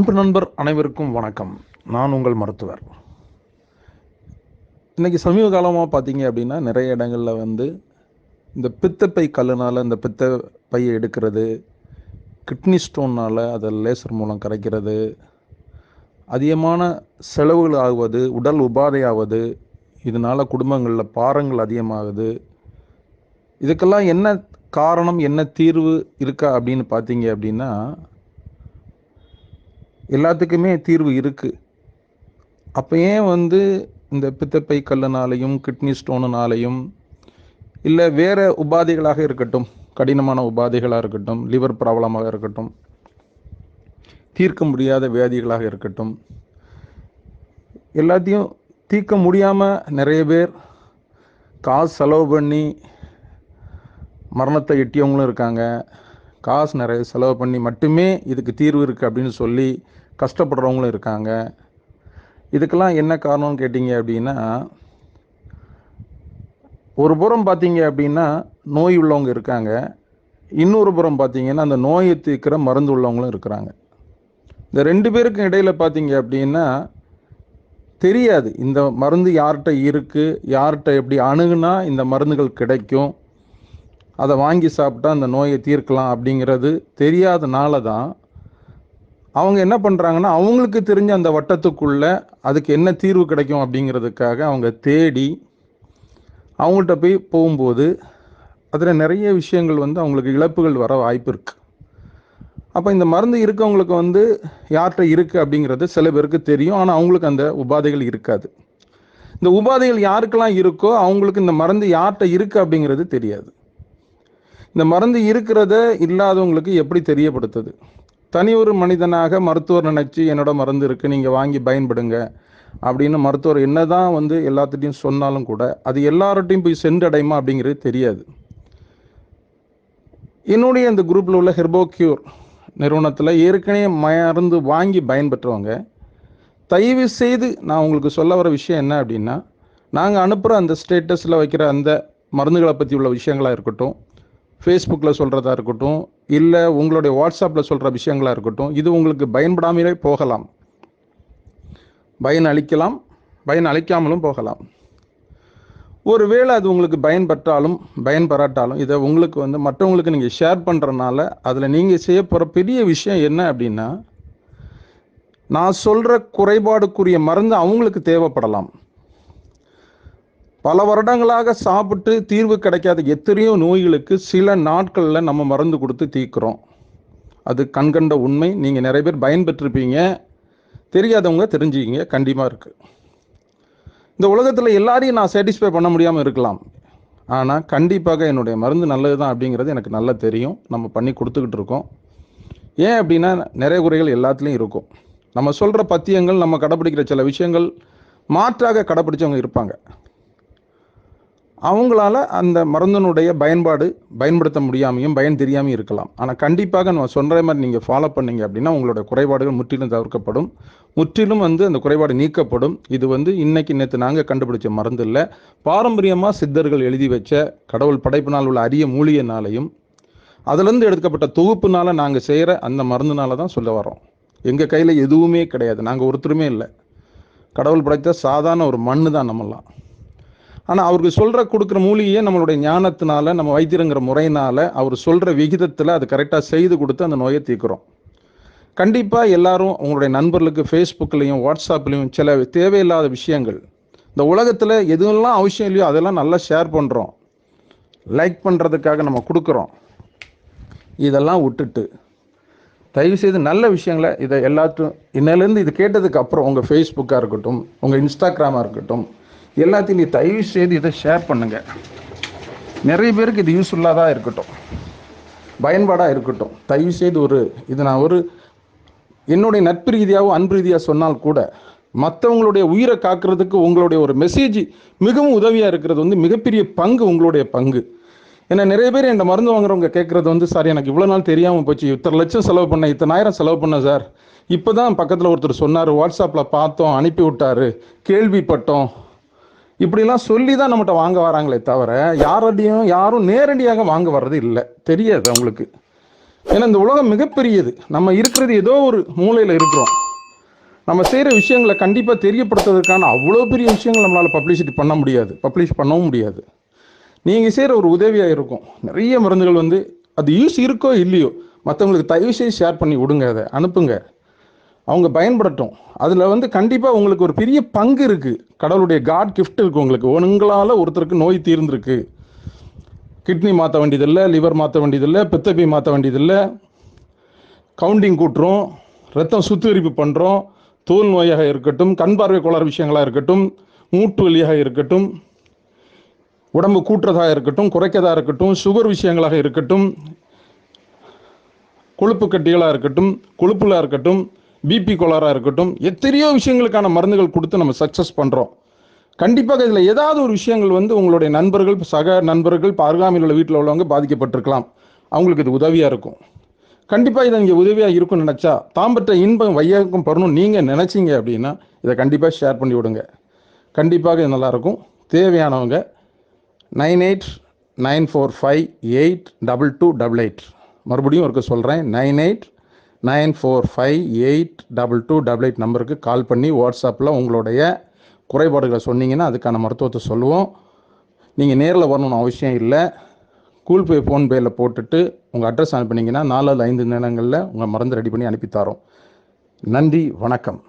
அன்பு நண்பர் அனைவருக்கும் வணக்கம். நான் உங்கள் மருத்துவர். இன்றைக்கி சமீப காலமாக பார்த்தீங்க அப்படின்னா நிறைய இடங்களில் வந்து இந்த பித்தப்பை கல்லுனால் இந்த பித்த பையை எடுக்கிறது கிட்னி ஸ்டோன்னால் அதை லேசர் மூலம் கரைக்கிறது அதிகமான செலவுகள் ஆகுவது உடல் உபாதையாவது இதனால் குடும்பங்களில் பாரங்கள் அதிகமாகுது. இதுக்கெல்லாம் என்ன காரணம் என்ன தீர்வு இருக்கா அப்படின்னு பார்த்தீங்க அப்படின்னா எல்லாத்துக்குமே தீர்வு இருக்குது அப்போ ஏன் வந்து இந்த பித்தப்பை கல்லுனாலையும் கிட்னி ஸ்டோனுனாலையும் இல்லை வேறு உபாதைகளாக இருக்கட்டும் கடினமான உபாதைகளாக இருக்கட்டும் லிவர் ப்ராப்ளமாக இருக்கட்டும் தீர்க்க முடியாத வியாதிகளாக இருக்கட்டும் எல்லாத்தையும் தீர்க்க முடியாமல் நிறைய பேர் காசு செலவு பண்ணி மரணத்தை எட்டியவங்களும் இருக்காங்க. காசு நிறைய செலவு பண்ணி மட்டுமே இதுக்கு தீர்வு இருக்குது அப்படின்னு சொல்லி கஷ்டப்படுறவங்களும் இருக்காங்க. இதுக்கெல்லாம் என்ன காரணம்னு கேட்டிங்க அப்படின்னா ஒரு புறம் பார்த்தீங்க அப்படின்னா நோய் உள்ளவங்க இருக்காங்க. இன்னொரு புறம் பார்த்தீங்கன்னா அந்த நோயை தீர்க்கிற மருந்து உள்ளவங்களும் இருக்கிறாங்க. இந்த ரெண்டு பேருக்கும் இடையில் பார்த்தீங்க அப்படின்னா தெரியாது. இந்த மருந்து யார்கிட்ட இருக்குது யார்கிட்ட எப்படி அணுகுனா இந்த மருந்துகள் கிடைக்கும். அதை வாங்கி சாப்பிட்டா அந்த நோயை தீர்க்கலாம் அப்படிங்கிறது தெரியாதனால தான் அவங்க என்ன பண்ணுறாங்கன்னா அவங்களுக்கு தெரிஞ்ச அந்த வட்டத்துக்குள்ளே அதுக்கு என்ன தீர்வு கிடைக்கும் அப்படிங்கிறதுக்காக அவங்க தேடி அவங்கள்ட்ட போய் போகும்போது அதில் நிறைய விஷயங்கள் வந்து அவங்களுக்கு இழப்புகள் வர வாய்ப்பு இருக்குது அப்போ இந்த மருந்து இருக்கவங்களுக்கு வந்து யார்கிட்ட இருக்குது அப்படிங்கிறது சில பேருக்கு தெரியும். ஆனால் அவங்களுக்கு அந்த உபாதைகள் இருக்காது. இந்த உபாதைகள் யாருக்கெல்லாம் இருக்கோ அவங்களுக்கு இந்த மருந்து யார்கிட்ட இருக்குது அப்படிங்கிறது தெரியாது. இந்த மருந்து இருக்கிறத இல்லாதவங்களுக்கு எப்படி தெரியப்படுத்துது? தனி ஒரு மனிதனாக மருத்துவர் நினச்சி என்னோட மருந்து இருக்குது நீங்கள் வாங்கி பயன்படுங்க அப்படின்னு மருத்துவர் என்ன தான் வந்து எல்லாத்துட்டையும் சொன்னாலும் கூட அது எல்லார்ட்டையும் போய் சென்றடையுமா அப்படிங்கிறது தெரியாது. என்னுடைய இந்த குரூப்பில் உள்ள ஹெர்போக்யூர் நிறுவனத்தில் ஏற்கனவே மருந்து வாங்கி பயன்பெற்றவங்க தயவு செய்து நான் உங்களுக்கு சொல்ல வர விஷயம் என்ன அப்படின்னா நாங்கள் அனுப்புகிற அந்த ஸ்டேட்டஸில் வைக்கிற அந்த மருந்துகளை பற்றி உள்ள விஷயங்களாக இருக்கட்டும் ஃபேஸ்புக்கில் சொல்கிறதா இருக்கட்டும் இல்லை உங்களுடைய வாட்ஸ்அப்பில் சொல்கிற விஷயங்களாக இருக்கட்டும் இது உங்களுக்கு பயன்படாமலே போகலாம். பயன் அளிக்கலாம் பயன் அளிக்காமலும் போகலாம். ஒருவேளை அது உங்களுக்கு பயன்பட்டாலும் பயன்பெறாட்டாலும் இதை உங்களுக்கு வந்து மற்றவங்களுக்கு நீங்கள் ஷேர் பண்ணுறனால அதில் நீங்கள் செய்ய போகிற பெரிய விஷயம் என்ன அப்படின்னா நான் சொல்கிற குறைபாடுக்குரிய மருந்து அவங்களுக்கு தேவைப்படலாம். பல வருடங்களாக சாப்பிட்டு தீர்வு கிடைக்காத எத்தனையோ நோய்களுக்கு சில நாட்களில் நம்ம மருந்து கொடுத்து தீர்க்குறோம். அது கண்கண்ட உண்மை. நீங்கள் நிறைய பேர் பயன்பெற்றிருப்பீங்க. தெரியாதவங்க தெரிஞ்சுக்கிங்க. கண்டிப்பாக இருக்குது இந்த உலகத்தில் எல்லாரையும் நான் சாட்டிஸ்ஃபை பண்ண முடியாமல் இருக்கலாம். ஆனால் கண்டிப்பாக என்னுடைய மருந்து நல்லது தான் அப்படிங்கிறது எனக்கு நல்லா தெரியும். நம்ம பண்ணி கொடுத்துக்கிட்டு இருக்கோம். ஏன் அப்படின்னா நிறைய குறைகள் எல்லாத்துலேயும் இருக்கும். நம்ம சொல்கிற பத்தியங்கள் நம்ம கடைப்பிடிக்கிற சில விஷயங்கள் மாற்றாக கடைப்பிடிச்சவங்க இருப்பாங்க. அவங்களால அந்த மருந்தினுடைய பயன்பாடு பயன்படுத்த முடியாமையும் பயன் தெரியாமையும் இருக்கலாம். ஆனால் கண்டிப்பாக நம்ம சொல்கிற மாதிரி நீங்கள் ஃபாலோ பண்ணீங்க அப்படின்னா உங்களோட குறைபாடுகள் முற்றிலும் தவிர்க்கப்படும். முற்றிலும் வந்து அந்த குறைபாடு நீக்கப்படும். இது வந்து இன்னைக்கு நேற்று நாங்கள் கண்டுபிடிச்ச மருந்து இல்லை. பாரம்பரியமாக சித்தர்கள் எழுதி வச்ச கடவுள் படைப்பினால் உள்ள அரிய மூலிகைனாலையும் அதுலேருந்து எடுக்கப்பட்ட தொகுப்புனால நாங்கள் செய்கிற அந்த மருந்துனால தான் சொல்ல வரோம் எங்கள் கையில் எதுவுமே கிடையாது. நாங்கள் ஒருத்தருமே இல்லை. கடவுள் படைத்த சாதாரண ஒரு மண்ணு தான் நம்மலாம் ஆனால் அவருக்கு சொல்கிற கொடுக்குற மூலிகையை நம்மளுடைய ஞானத்தினால நம்ம வைத்தியங்கிற முறையினால அவர் சொல்கிற விகிதத்தில் அது கரெக்டாக செய்து கொடுத்து அந்த நோயை தீர்க்குறோம். கண்டிப்பாக எல்லாரும் உங்களுடைய நண்பர்களுக்கு ஃபேஸ்புக்லேயும் வாட்ஸ்அப்லேயும் சில தேவையில்லாத விஷயங்கள். இந்த உலகத்தில் எதுவெல்லாம் அவசியம் இல்லையோ அதெல்லாம் நல்லா ஷேர் பண்ணுறோம் லைக் பண்ணுறதுக்காக நம்ம கொடுக்குறோம். இதெல்லாம் விட்டுட்டு தயவுசெய்து நல்ல விஷயங்களை இதை எல்லாத்தையும் இன்னிலேருந்து இது கேட்டதுக்கு அப்புறம் உங்கள் ஃபேஸ்புக்காக இருக்கட்டும் உங்கள் இன்ஸ்டாகிராமாக இருக்கட்டும் எல்லாத்தையும் நீ தயவு செய்து இதை ஷேர் பண்ணுங்க. நிறைய பேருக்கு இது யூஸ்ஃபுல்லாக தான் இருக்கட்டும். பயன்பாடாக இருக்கட்டும். தயவு செய்து ஒரு இது நான் ஒரு என்னுடைய நட்பு ரீதியாகவும் அன்பு ரீதியாக சொன்னால் கூட மற்றவங்களுடைய உயிரை காக்கிறதுக்கு உங்களுடைய ஒரு மெசேஜ் மிகவும் உதவியாக இருக்கிறது வந்து மிகப்பெரிய பங்கு உங்களுடைய பங்கு. ஏன்னா நிறைய பேர் இந்த மருந்து வாங்குறவங்க கேட்குறது வந்து சார் எனக்கு இவ்வளோ நாள் தெரியாமல் போச்சு. இத்தனை லட்சம் செலவு பண்ணேன். இத்தனாயிரம் செலவு பண்ணேன் சார். இப்போ தான் பக்கத்தில் ஒருத்தர் சொன்னார் வாட்ஸ்அப்பில் பார்த்தோம் அனுப்பி விட்டாரு கேள்விப்பட்டோம். இப்படிலாம் சொல்லி தான் நம்மகிட்ட வாங்க வராங்களே தவிர யாரோடையும் யாரும் நேரடியாக வாங்க வர்றது இல்லை. தெரியாது அவங்களுக்கு. ஏன்னா இந்த உலகம் மிகப்பெரியது. நம்ம இருக்கிறது ஏதோ ஒரு மூலையில் இருக்கிறோம். நம்ம செய்கிற விஷயங்களை கண்டிப்பாக தெரியப்படுத்துறதுக்கான அவ்வளோ பெரிய விஷயங்கள் நம்மளால் பப்ளிசிட்டி பண்ண முடியாது. பப்ளிஷ் பண்ணவும் முடியாது. நீங்கள் செய்கிற ஒரு உதவியாக இருக்கும். நிறைய மருந்துகள் வந்து அது யூஸ் இருக்கோ இல்லையோ மற்றவங்களுக்கு தயவு செய்து ஷேர் பண்ணி விடுங்க அதை அனுப்புங்க. அவங்க பயன்படட்டும். அதில் வந்து கண்டிப்பாக உங்களுக்கு ஒரு பெரிய பங்கு இருக்குது கடவுளுடைய காட் கிஃப்ட் இருக்குது உங்களுக்கு. உங்களால் ஒருத்தருக்கு நோய் தீர்ந்துருக்கு. கிட்னி மாற்ற வேண்டியதில்லை லிவர் மாற்ற வேண்டியதில்லை பித்தப்பை மாற்ற வேண்டியதில்லை. கவுண்டிங் கூட்டுறோம். ரத்தம் சுத்திகரிப்பு பண்ணுறோம் தோல் நோயாக இருக்கட்டும் கண் பார்வை கோளாறு விஷயங்களாக இருக்கட்டும் மூட்டு வலியாக இருக்கட்டும் உடம்பு கூட்டுறதாக இருக்கட்டும் குறைக்கதாக இருக்கட்டும் சுகர் விஷயங்களாக இருக்கட்டும் கொழுப்பு கட்டிகளாக இருக்கட்டும் கொழுப்புலாக இருக்கட்டும் பிபி கோளாறாக இருக்கட்டும் எத்தனையோ விஷயங்களுக்கான மருந்துகள் கொடுத்து நம்ம சக்ஸஸ் பண்ணுறோம் கண்டிப்பாக இதில் ஏதாவது ஒரு விஷயங்கள் வந்து உங்களுடைய நண்பர்கள் சக நண்பர்கள் இப்போ அருகாமையில் உள்ள வீட்டில் உள்ளவங்க பாதிக்கப்பட்டிருக்கலாம். அவங்களுக்கு இது உதவியாக இருக்கும். கண்டிப்பாக இது இங்கே உதவியாக இருக்கும்னு நினச்சா தாம்பற்ற இன்பம் வையகம் பெறணும் நீங்கள் நினச்சிங்க அப்படின்னா இதை கண்டிப்பாக ஷேர் பண்ணி விடுங்க. கண்டிப்பாக இது நல்லாயிருக்கும் தேவையானவங்க nine eight nine four five eight double two double eight. மறுபடியும் இருக்க சொல்கிறேன் nine eight nine four five eight double two double eight நம்பருக்கு கால் பண்ணி வாட்ஸ்அப்பில் உங்களுடைய குறைபாடுகளை சொன்னீங்கன்னா அதுக்கான மருத்துவத்தை சொல்லுவோம். நீங்கள் நேரில் வரணும்னு அவசியம் இல்லை. கூகுள் பே ஃபோன்பேயில் போட்டுட்டு உங்கள் அட்ரஸ் அனுப்புனீங்கன்னா நாலு ஐந்து நிலங்களில் உங்கள் மருந்து ரெடி பண்ணி அனுப்பித்தாரோம் நன்றி வணக்கம்.